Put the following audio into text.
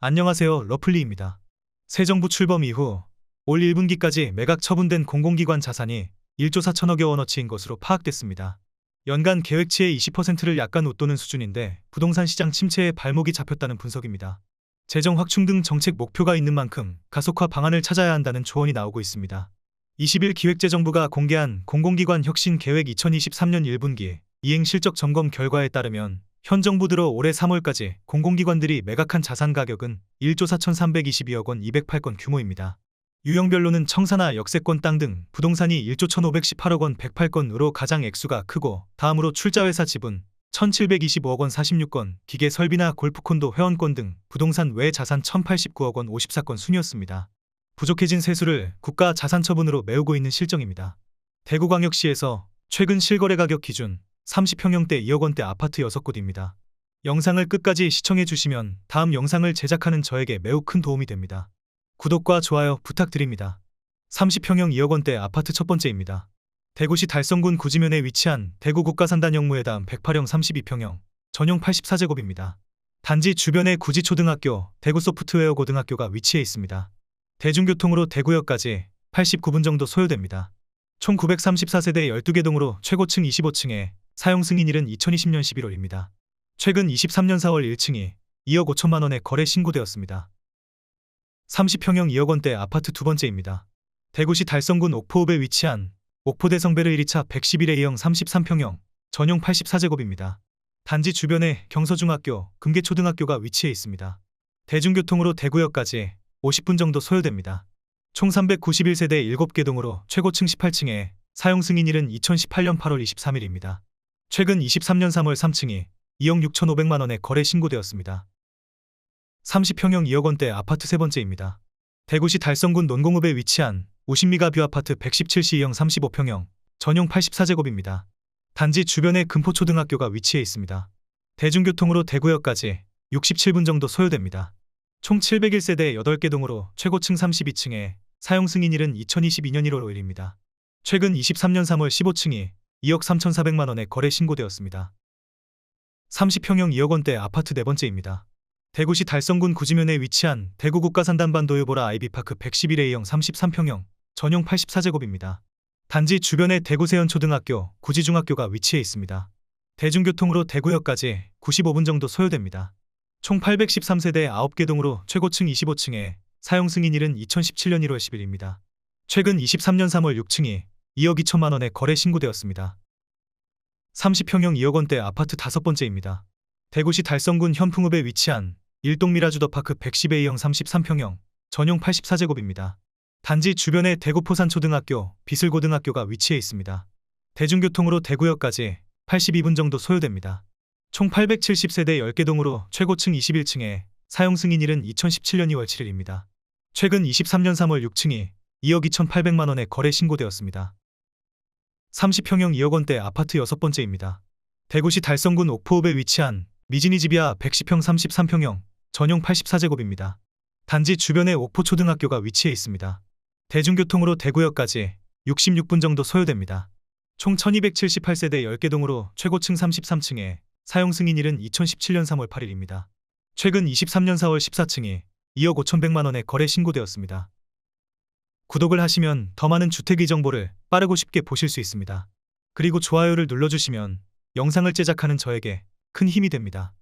안녕하세요. 러플리입니다. 새 정부 출범 이후 올 1분기까지 매각 처분된 공공기관 자산이 1조 4천억여 원어치인 것으로 파악됐습니다. 연간 계획치의 20%를 약간 웃도는 수준인데 부동산 시장 침체에 발목이 잡혔다는 분석입니다. 재정 확충 등 정책 목표가 있는 만큼 가속화 방안을 찾아야 한다는 조언이 나오고 있습니다. 20일 기획재정부가 공개한 공공기관 혁신 계획 2023년 1분기 이행 실적 점검 결과에 따르면 현 정부 들어 올해 3월까지 공공기관들이 매각한 자산 가격은 1조 4,322억 원 208건 규모입니다. 유형별로는 청사나 역세권 땅 등 부동산이 1조 1,518억 원 108건으로 가장 액수가 크고 다음으로 출자회사 지분 1,725억 원 46건, 기계 설비나 골프콘도 회원권 등 부동산 외 자산 1,089억 원 54건 순이었습니다. 부족해진 세수를 국가 자산 처분으로 메우고 있는 실정입니다. 대구광역시에서 최근 실거래 가격 기준 30평형대 2억 원대 아파트 6곳입니다. 영상을 끝까지 시청해 주시면 다음 영상을 제작하는 저에게 매우 큰 도움이 됩니다. 구독과 좋아요 부탁드립니다. 30평형 2억 원대 아파트 첫 번째입니다. 대구시 달성군 구지면에 위치한 대구 국가산단영무회담 108형 32평형 전용 84제곱입니다. 단지 주변에 구지초등학교, 대구소프트웨어 고등학교가 위치해 있습니다. 대중교통으로 대구역까지 89분 정도 소요됩니다. 총 934세대 12개 동으로 최고층 25층에 사용 승인일은 2020년 11월입니다. 최근 23년 4월 1층이 2억 5천만 원에 거래 신고되었습니다. 30평형 2억 원대 아파트 두 번째입니다. 대구시 달성군 옥포읍에 위치한 옥포대 성베르 1위차 111A형 33평형 전용 84제곱입니다. 단지 주변에 경서중학교, 금계초등학교가 위치해 있습니다. 대중교통으로 대구역까지 50분 정도 소요됩니다. 총 391세대 7개 동으로 최고층 18층에 사용 승인일은 2018년 8월 23일입니다. 최근 23년 3월 3층이 2억 6천5백만 원에 거래 신고되었습니다. 30평형 2억 원대 아파트 세 번째입니다. 대구시 달성군 논공읍에 위치한 우신미가 뷰 아파트 117C형 35평형 전용 84제곱입니다. 단지 주변에 금포초등학교가 위치해 있습니다. 대중교통으로 대구역까지 67분 정도 소요됩니다. 총 701세대 8개 동으로 최고층 32층에 사용 승인일은 2022년 1월 5일입니다. 최근 23년 3월 15층이 2억 3,400만 원에 거래 신고되었습니다. 30평형 2억 원대 아파트 네 번째입니다. 대구시 달성군 구지면에 위치한 대구 국가산단반도유보라 아이비파크 111A형 33평형 전용 84제곱입니다. 단지 주변에 대구세연초등학교, 구지중학교가 위치해 있습니다. 대중교통으로 대구역까지 95분 정도 소요됩니다. 총 813세대 9개 동으로 최고층 25층에 사용 승인일은 2017년 1월 10일입니다. 최근 23년 3월 6층이 2억 2천만 원에 거래 신고되었습니다. 30평형 2억 원대 아파트 다섯 번째입니다. 대구시 달성군 현풍읍에 위치한 일동 미라주더파크 110A형 33평형 전용 84제곱입니다. 단지 주변에 대구 포산초등학교, 비슬고등학교가 위치해 있습니다. 대중교통으로 대구역까지 82분 정도 소요됩니다. 총 870세대 10개 동으로 최고층 21층에 사용 승인일은 2017년 2월 7일입니다. 최근 23년 3월 6층이 2억 2,800만 원에 거래 신고되었습니다. 30평형 2억 원대 아파트 여섯 번째입니다. 대구시 달성군 옥포읍에 위치한 미지니지비아 110평 33평형 전용 84제곱입니다. 단지 주변에 옥포초등학교가 위치해 있습니다. 대중교통으로 대구역까지 66분 정도 소요됩니다. 총 1278세대 10개 동으로 최고층 33층에 사용 승인일은 2017년 3월 8일입니다. 최근 23년 4월 14층이 2억 5천백만 원에 거래 신고되었습니다. 구독을 하시면 더 많은 주택의 정보를 빠르고 쉽게 보실 수 있습니다. 그리고 좋아요를 눌러주시면 영상을 제작하는 저에게 큰 힘이 됩니다.